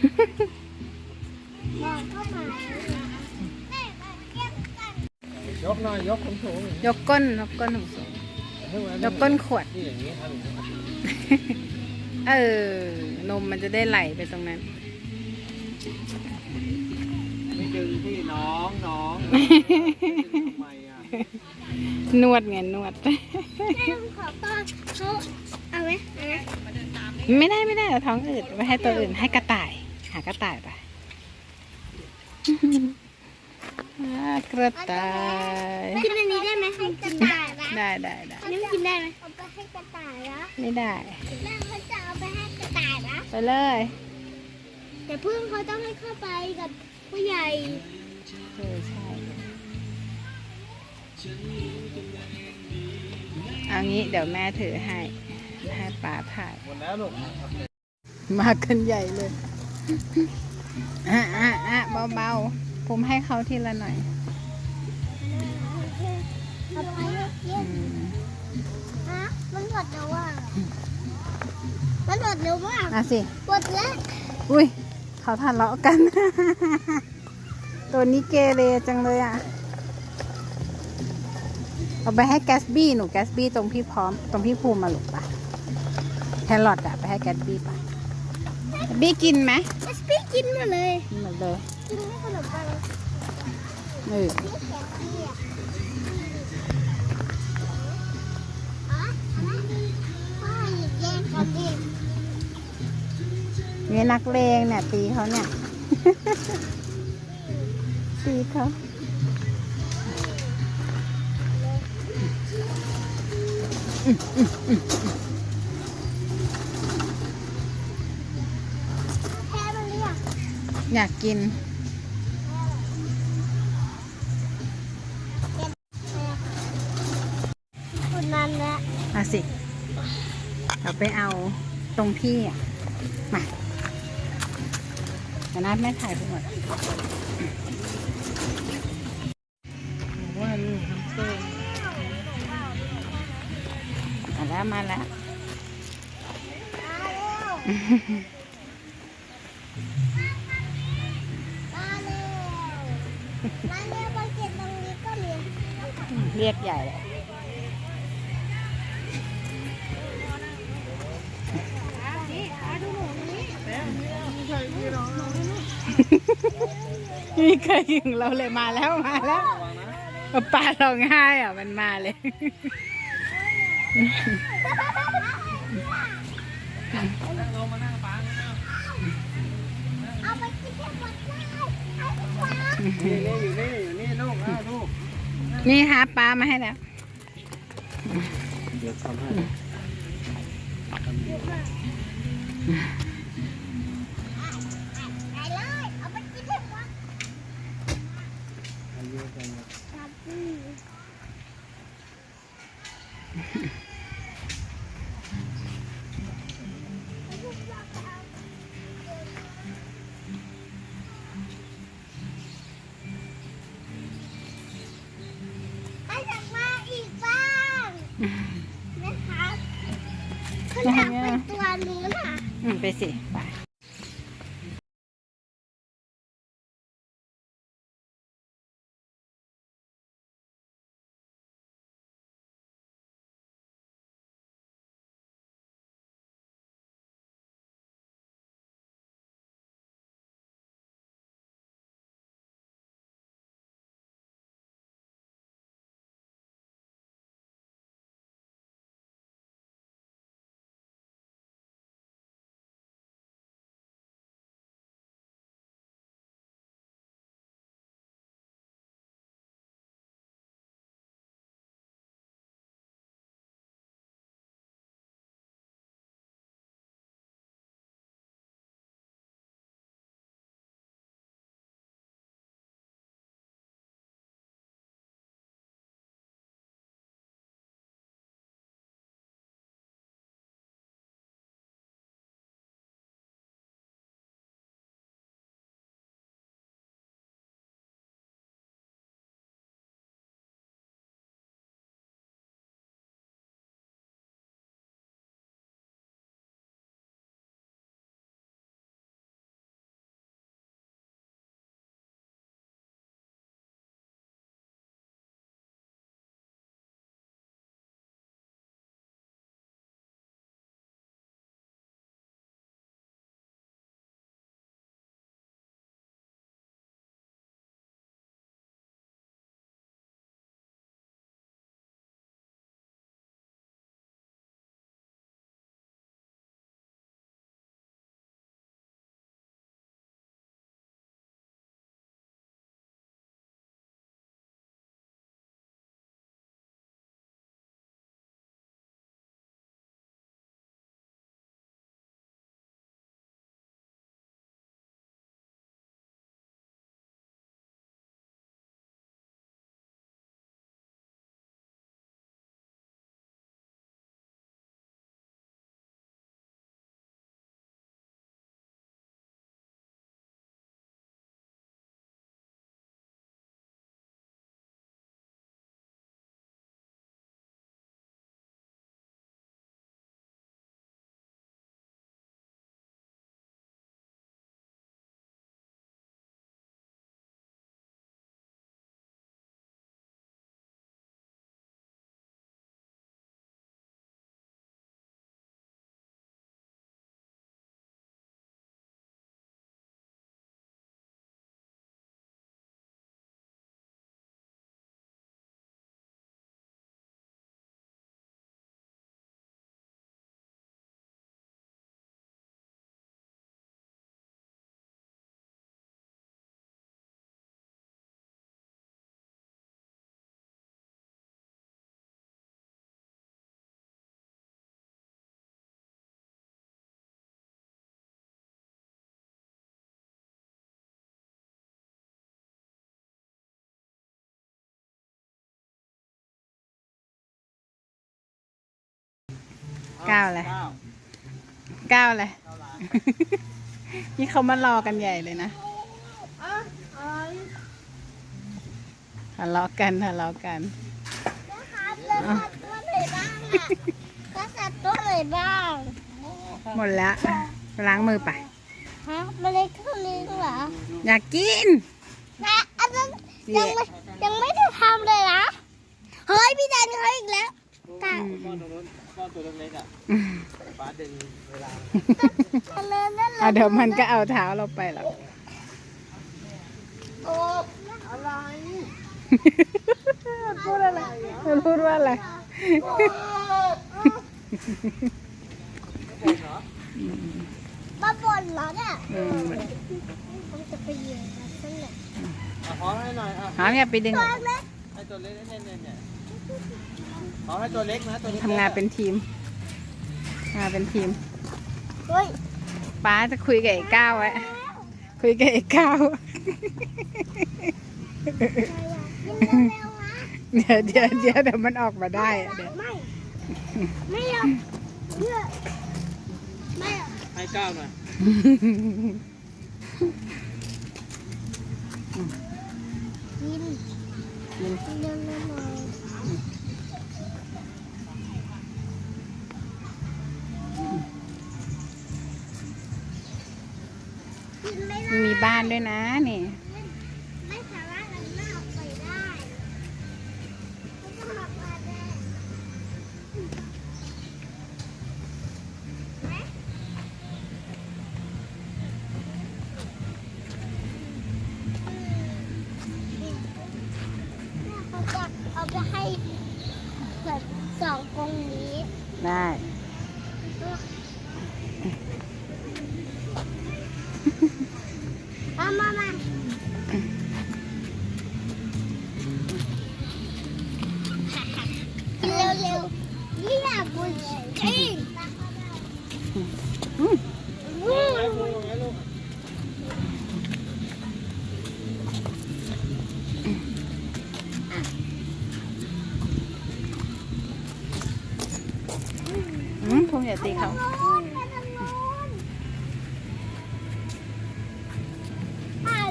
ยี่ยมกันยกหน่อยยกสูงสูงยกก้นยกก้นสูงให้ไว้ๆยกก้นขวด นี่อย่างนี้ทำอย่างนี้เออนมมันจะได้ไหลไปตรงนั้น ไม่ดึงที่น้องน้องทำไมอะนวดไงนวด แม่ขอป้อนเขาเอาไหมเอาไหมไม่ได้ไม่ได้เอาท้องอืดไปให้ตัวอื่นให้กระต่าย หากระต่ายไปอ่ากระต่ายกินอันนี้ได้ไหมให้กระต่ายนะได้ได้ได้อันนี้มันกินได้ไหมเอาไปให้กระต่ายนะไม่ได้แม่เขาจะเอาไปให้กระต่ายนะไปเลย แต่เพื่อนเขาต้องให้เข้าไปกับผู้ใหญ่เออใช่เอางี้เดี๋ยวแม่ถือให้ให้ป๋าถ่าย หมดแล้วลูกมากันใหญ่เลย อะอะอะเบาๆ ผมให้เขาทีละหน่อยเอาไปเยอือะมๆฮะมันหมดแล้วอะมันหมดเร็วมากอะสิหมดแล้วอุ้ย เขาทะเลาะกัน ตัวนี้เกเรจังเลยอะ เอาไปให้แกสบี้หนูแกสบี้ตรงพี่พร้อม ตรงพี่ภูมิมาหลุกปะแครอทอะไปให้แกสบี้ปะแกสบี้กินไหมเอสปี้ กินหมดเลยกินหมดเลยกินให้ขนมปังเออนี่แกะพี่อะอ๋ออะไรพ่อหยิบแย่งกันดิมีนักเลงเนี่ยตีเขาเนี่ย ตีเขาแพ้มันเรียก อยากกินคนนั้นแหละเอาสิ เราไปเอาตรงพี่อะ มาแต่นัดไม่ถ่ายไปหมดว่าลูกฮัมสเตอร์มาแล้วมาแล้ว เรียกใหญ่เลยมีใครถึงเราเลยมาแล้วมาแล้วปลาร้องไห้อะ มันมาเลยเอาไปกินให้หมดได้ให้ทุกคนนี่นี่อยู่นี่อยู่นี่ลูกอะลูก นี่หาปลามาให้แล้วเดี๋ยวทำให้ ตัวนู้นค่ะ อืมไปสิไป เก้าเลยเก้าเก้าเลยเก้าล้านนี่เขามารอกันใหญ่เลยนะอะอ๋อทะเลาะกันทะเลาะกันนะครับแล้วสัตว์ตัวไหนบ้างอะแล้วสัตว์ตัวไหนบ้าง หมดแล้วล้างมือไปฮะเมล็ดข้าวลิงเหรอ อยากกินนะอันนั้นยังไม่ยังไม่ได้ทำเลยนะ เฮ้ย พี่แดนเขาอีกแล้ว กะก้อนตรงนู้นก้อนตัวเล็กๆอะอืมป้าดึงเวลาอันนั้นนั่นอะเดี๋ยวมันก็เอาเท้าเราไปหรอกโอ้อะไรพูดอะไรมันพูดว่าอะไรมาบ่นเหรอเนี่ยอืมมันจะไปยืนกันสักหน่อยอะขอให้หน่อยอะหอมอย่าไปดึงตัวเล็กให้ตัวเล็กเนี่ยเนี่ย เนี่ยขอให้ตัวเล็กนะตัวเล็กทำงานเป็นทีมทำงานเป็นทีมเฮ้ยป้าจะคุยกับไอ้ก้าวไว้คุยกับไอ้ก้าวกินเร็วๆนะเดี๋ยวเดี๋ยวเดี๋ยวเดี๋ยวมันออกมาได้อะเดี๋ยวไม่ ไม่เอาเพื่อไม่เอาให้เก้าหน่อยกินกินกินเร็วๆหน่อย ด้วยนะนี่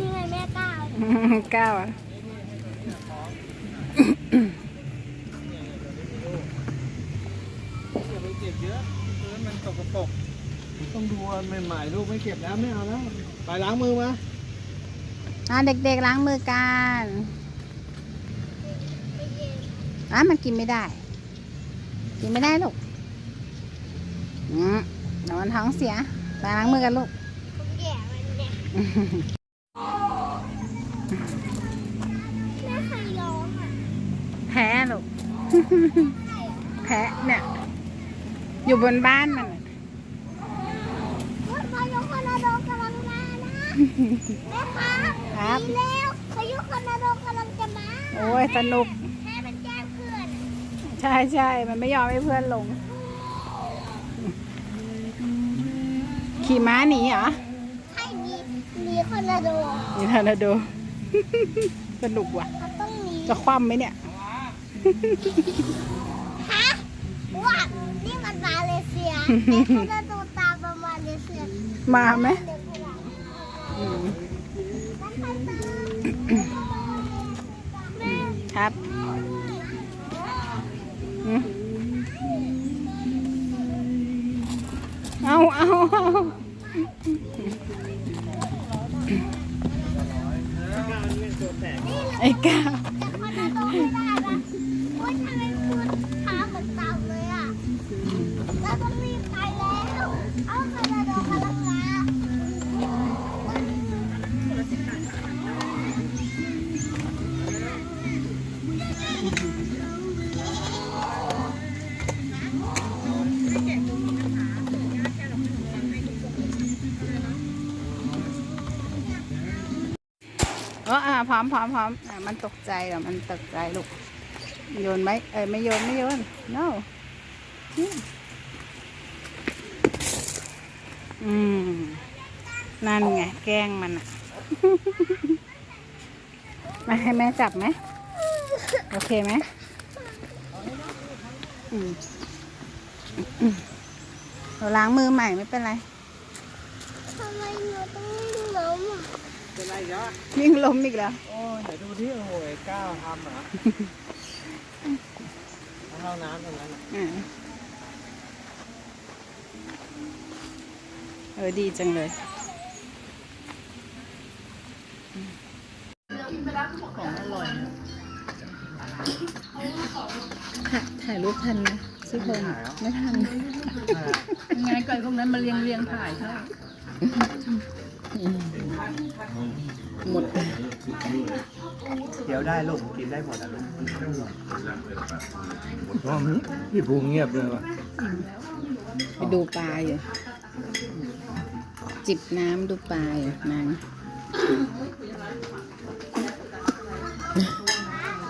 นี่แหละบุ ตกกระปรกต้องดูอันใหม่ๆลูกไม่เก็บแล้วไม่เอาแล้วไปล้างมือมาอะเด็กๆล้างมือกันอะมันกินไม่ได้ กินไม่ได้ลูกอืมเดี๋ยวมันท้องเสียไปล้างมือกันลูกผมแย่มันเนี่ยแม่ใครร้องอะแพ้ลูกแพ้เนี่ย อยู่บนบ้านมันน่ะ ว่าพายุคอร์นาโดกำลังมานะ แม่ครับครับดีแล้วพายุคอร์นาโดกำลังจะมาโอ้ยสนุก แม่เป็นแจ้งเพื่อนใช่ใช่มันไม่ยอมให้เพื่อนลง ขี่ม้าหนีเหรอให้มีมีคอร์นาโดนี่ทานาโด สนุกว่ะ เขาต้องมีจะคว่ำไหมเนี่ย ฮะว่านี่มันมาเลเซียไอ้คอร์นาโดตามมามาเลเซียมาไหมเด็ ครับ พร้อมพร้อมพร้อมอะมันตกใจเหรอมันตกใจลูก โยนไหมเอ้ยไม่โยนไม่โยน no อืมอืมนั่นไง แกล้งมันอะมาให้แม่จับไหม โอเคไหมอืมอืมเราล้างมือใหม่ไม่เป็นไร ทำไมหนูต้องล้มอะ เป็นไรจ๊ะยิ่งล้มอีกแล้ว โอ้ยไหนดูที่โอ้ยก้าวทำเหรอเอาเข้าน้ำตรงนั้นน่ะอ่าเออดีจังเลย ของอร่อยถ่ายถ่ายรูปทันไหมซี่โครงอะไม่ทันยังไงไก่พวกนั้นมาเรียงเรียงถ่ายเขา หมดเลยเดี๋ยวได้ลูกกินได้หมดอะลูกพี่ภูมิเงียบเลยว่ะไปดูปลาอยู่ จิบน้ำดูปลาอยู่นาง